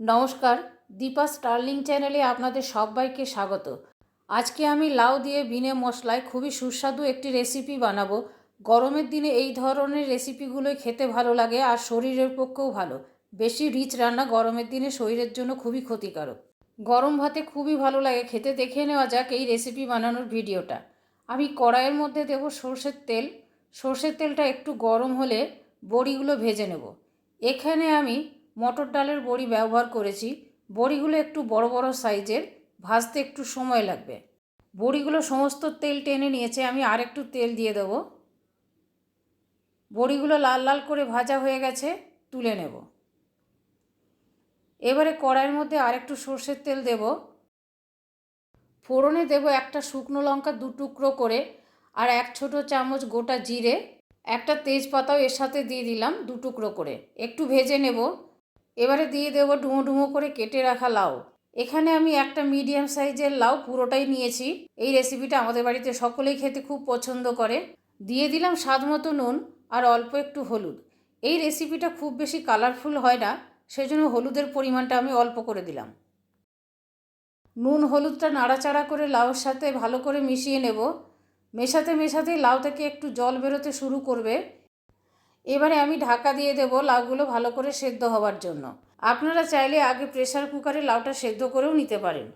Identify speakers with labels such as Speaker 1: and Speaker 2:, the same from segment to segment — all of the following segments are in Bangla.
Speaker 1: নমস্কার, দীপা স্টার্লিং চ্যানেলে আপনাদের সবাইকে স্বাগত। আজকে আমি লাউ দিয়ে বিনে মশলায় খুবই সুস্বাদু একটি রেসিপি বানাবো। গরমের দিনে এই ধরনের রেসিপিগুলোই খেতে ভালো লাগে আর শরীরের পক্ষেও ভালো। বেশি রিচ রান্না গরমের দিনে শরীরের জন্য খুবই ক্ষতিকারক। গরম ভাতে খুবই ভালো লাগে। খেতে দেখে নেওয়া যাক এই রেসিপি বানানোর ভিডিওটা। আমি কড়াইয়ের মধ্যে দেব সর্ষের তেল। সর্ষের তেলটা একটু গরম হলে বড়িগুলো ভেজে নেব। এখানে আমি মটর ডালের বড়ি ব্যবহার করেছি। বড়িগুলো একটু বড় বড় সাইজের, ভাজতে একটু সময় লাগবে। বড়িগুলো সমস্ত তেল টেনে নিয়েছে, আমি আর একটু তেল দিয়ে দেবো। বড়িগুলো লাল লাল করে ভাজা হয়ে গেছে, তুলে নেব। এবারে কড়াইয়ের মধ্যে আর একটু সর্ষের তেল দেব। ফোড়নে দেব একটা শুকনো লঙ্কা দু টুকরো করে আর এক ছোট চামচ গোটা জিরে, একটা তেজপাতাও এর সাথে দিয়ে দিলাম দু টুকরো করে। একটু ভেজে নেব। এবারে দিয়ে দেবো ডুমো ডুমো করে কেটে রাখা লাউ। এখানে আমি একটা মিডিয়াম সাইজের লাউ পুরোটাই নিয়েছি। এই রেসিপিটা আমাদের বাড়িতে সকলেই খেতে খুব পছন্দ করে। দিয়ে দিলাম স্বাদ মতো নুন আর অল্প একটু হলুদ। এই রেসিপিটা খুব বেশি কালারফুল হয় না, সেজন্য হলুদের পরিমাণটা আমি অল্প করে দিলাম। নুন হলুদটা নাড়াচাড়া করে লাউর সাথে ভালো করে মিশিয়ে নেব। মেশাতে মেশাতে লাউ থেকে একটু জল বেরোতে শুরু করবে। এবারে আমি ঢাকা দিয়ে দেব লাউগুলো ভালো করে সেদ্ধ হওয়ার জন্য। আপনারা চাইলে আগে প্রেসার কুকারে লাউটা সেদ্ধ করেও নিতে পারেন।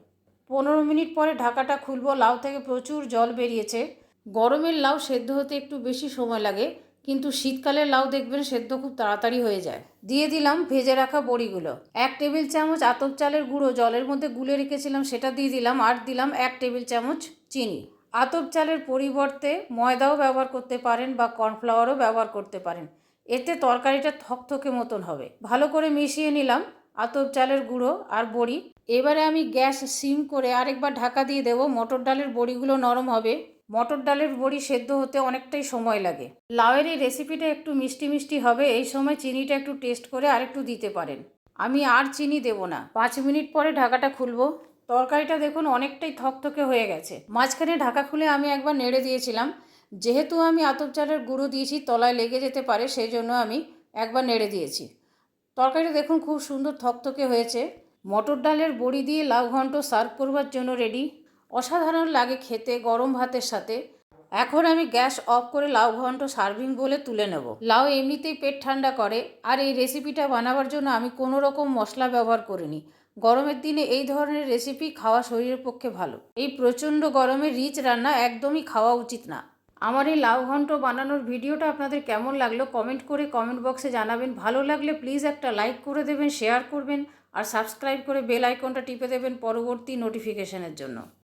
Speaker 1: পনেরো মিনিট পরে ঢাকাটা খুলব। লাউ থেকে প্রচুর জল বেরিয়েছে। গরমের লাউ সেদ্ধ হতে একটু বেশি সময় লাগে, কিন্তু শীতকালের লাউ দেখবেন সেদ্ধ খুব তাড়াতাড়ি হয়ে যায়। দিয়ে দিলাম ভেজে রাখা বড়িগুলো। এক টেবিল চামচ আতপ চালের গুঁড়ো, জলের মধ্যে গুলে রেখেছিলাম সেটা দিয়ে দিলাম। আর দিলাম এক টেবিল চামচ চিনি। আতপ চালের পরিবর্তে ময়দাও ব্যবহার করতে পারেন বা কর্নফ্লাওয়ারও ব্যবহার করতে পারেন। এতে তরকারিটা থকথকে মতন হবে। ভালো করে মিশিয়ে নিলাম আতপ চালের গুঁড়ো আর বড়ি। এবারে আমি গ্যাস সিম করে আরেকবার ঢাকা দিয়ে দেবো। মটর ডালের বড়িগুলো নরম হবে। মটর ডালের বড়ি সেদ্ধ হতে অনেকটাই সময় লাগে। লাউয়ের এই রেসিপিটা একটু মিষ্টি মিষ্টি হবে। এই সময় চিনিটা একটু টেস্ট করে আরেকটু দিতে পারেন। আমি আর চিনি দেব না। পাঁচ মিনিট পরে ঢাকাটা খুলবো। তরকারিটা দেখুন অনেকটাই থকথকে হয়ে গেছে। মাঝখানে ঢাকা খুলে আমি একবার নেড়ে দিয়েছিলাম। যেহেতু আমি আতপ চালের গুঁড়ো দিয়েছি, তলায় লেগে যেতে পারে সেই জন্য আমি একবার নেড়ে দিয়েছি। তরকারিটা দেখুন খুব সুন্দর থকথকে হয়েছে। মটর ডালের বড়ি দিয়ে লাউ ঘন্ট সার্ভ করবার জন্য রেডি। অসাধারণ লাগে খেতে গরম ভাতের সাথে। এখন আমি গ্যাস অফ করে লাউ ঘন্ট সার্ভিং বলে তুলে নেব। লাউ এমনিতেই পেট ঠান্ডা করে, আর এই রেসিপিটা বানাবার জন্য আমি কোনো রকম মশলা ব্যবহার করিনি। গরমের দিনে এই ধরনের রেসিপি খাওয়া শরীরের পক্ষে ভালো। এই প্রচণ্ড গরমে রিচ রান্না একদমই খাওয়া উচিত না। আমার এই লাউ ঘন্ট বানানোর ভিডিওটা আপনাদের কেমন লাগল কমেন্ট করে কমেন্ট বক্সে জানাবেন। ভালো লাগলে প্লিজ একটা লাইক করে দেবেন শেয়ার করবেন, আর সাবস্ক্রাইব করে বেল আইকনটা টিপে দেবেন পরবর্তী নোটিফিকেশনের জন্য।